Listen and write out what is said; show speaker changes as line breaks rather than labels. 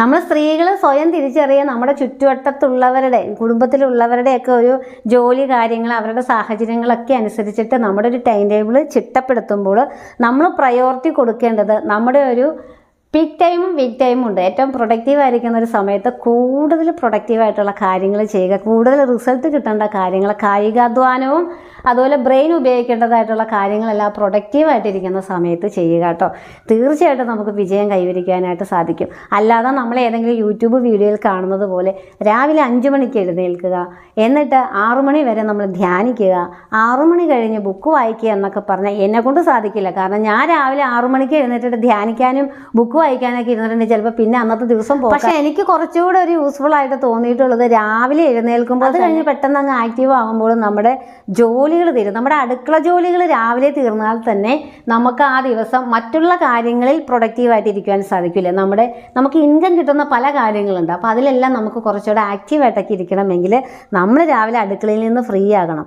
നമ്മൾ സ്ത്രീകൾ സ്വയം തിരിച്ചറിയുക നമ്മുടെ ചുറ്റുവട്ടത്തുള്ളവരുടെ കുടുംബത്തിലുള്ളവരുടെയൊക്കെ ഒരു ജോലി കാര്യങ്ങൾ അവരുടെ സാഹചര്യങ്ങളൊക്കെ അനുസരിച്ചിട്ട് നമ്മുടെ ഒരു ടൈം ടേബിൾ ചിട്ടപ്പെടുത്തുമ്പോൾ നമ്മൾ പ്രയോറിറ്റി കൊടുക്കേണ്ടത് നമ്മുടെ ഒരു പീക്ക് ടൈമും വീക്ക് ടൈമും ഉണ്ട്. ഏറ്റവും പ്രൊഡക്റ്റീവ് ആയിരിക്കുന്ന ഒരു സമയത്ത് കൂടുതൽ പ്രൊഡക്റ്റീവായിട്ടുള്ള കാര്യങ്ങൾ ചെയ്യുക കൂടുതൽ റിസൾട്ട് കിട്ടേണ്ട കാര്യങ്ങൾ കായികാധ്വാനവും അതുപോലെ ബ്രെയിൻ ഉപയോഗിക്കേണ്ടതായിട്ടുള്ള കാര്യങ്ങളെല്ലാം പ്രൊഡക്റ്റീവായിട്ടിരിക്കുന്ന സമയത്ത് ചെയ്യുക കേട്ടോ. തീർച്ചയായിട്ടും നമുക്ക് വിജയം കൈവരിക്കാനായിട്ട് സാധിക്കും. അല്ലാതെ നമ്മൾ ഏതെങ്കിലും യൂട്യൂബ് വീഡിയോയിൽ കാണുന്നത് പോലെ രാവിലെ അഞ്ച് മണിക്ക് എഴുന്നേൽക്കുക എന്നിട്ട് ആറു മണി വരെ നമ്മൾ ധ്യാനിക്കുക ആറു മണി കഴിഞ്ഞ് ബുക്ക് വായിക്കുക എന്നൊക്കെ പറഞ്ഞാൽ എന്നെ കൊണ്ട് സാധിക്കില്ല. കാരണം ഞാൻ രാവിലെ ആറു മണിക്ക് എഴുന്നേറ്റിട്ട് ധ്യാനിക്കാനും ബുക്ക് വായിക്കാനൊക്കെ ഇരുന്നിട്ടുണ്ടെങ്കിൽ ചിലപ്പോൾ പിന്നെ അന്നത്തെ ദിവസം പോകും. പക്ഷേ എനിക്ക് കുറച്ചുകൂടെ ഒരു യൂസ്ഫുൾ ആയിട്ട് തോന്നിയിട്ടുള്ളത് രാവിലെ എഴുന്നേൽക്കുമ്പോൾ അത് കഴിഞ്ഞ് പെട്ടെന്ന് അങ്ങ് ആക്റ്റീവ് ആകുമ്പോൾ നമ്മുടെ ജോലികൾ തീരും. നമ്മുടെ അടുക്കള ജോലികൾ രാവിലെ തീർന്നാൽ തന്നെ നമുക്ക് ആ ദിവസം മറ്റുള്ള കാര്യങ്ങളിൽ പ്രൊഡക്റ്റീവായിട്ട് ഇരിക്കുവാൻ സാധിക്കില്ല. നമ്മുടെ നമുക്ക് ഇൻകം കിട്ടുന്ന പല കാര്യങ്ങളുണ്ട്. അപ്പോൾ അതിലെല്ലാം നമുക്ക് കുറച്ചുകൂടെ ആക്റ്റീവായിട്ടൊക്കെ ഇരിക്കണമെങ്കിൽ നമ്മൾ രാവിലെ അടുക്കളയിൽ നിന്ന് ഫ്രീ ആകണം.